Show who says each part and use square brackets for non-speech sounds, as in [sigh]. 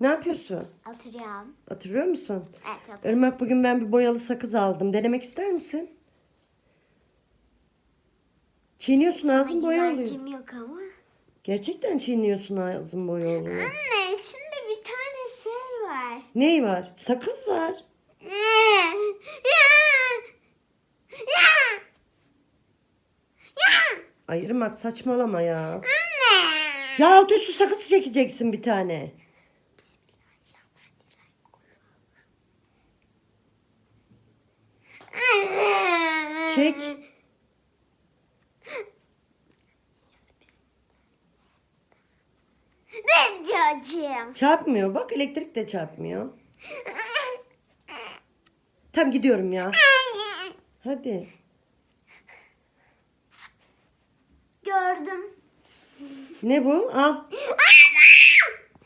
Speaker 1: Ne yapıyorsun?
Speaker 2: Oturuyorum.
Speaker 1: Hatırlıyor musun?
Speaker 2: Evet oturuyorum.
Speaker 1: Irmak bugün ben bir boyalı sakız aldım. Denemek ister misin? Çiğniyorsun ağzın boya oluyor.
Speaker 2: Güvencim yok ama.
Speaker 1: Gerçekten çiğniyorsun ağzın boya oluyor.
Speaker 2: Anne içinde bir tane şey var.
Speaker 1: Ney var? Sakız var.
Speaker 2: Ya! Ya! Ya!
Speaker 1: Ay Irmak saçmalama ya.
Speaker 2: Anne!
Speaker 1: Ya alt üstü sakız çekeceksin bir tane.
Speaker 2: Anne!
Speaker 1: Çek.
Speaker 2: Ben çocuğum.
Speaker 1: Çarpmıyor bak elektrik de çarpmıyor. Tamam gidiyorum ya. Hadi.
Speaker 2: Gördüm.
Speaker 1: Ne bu? Al. [laughs]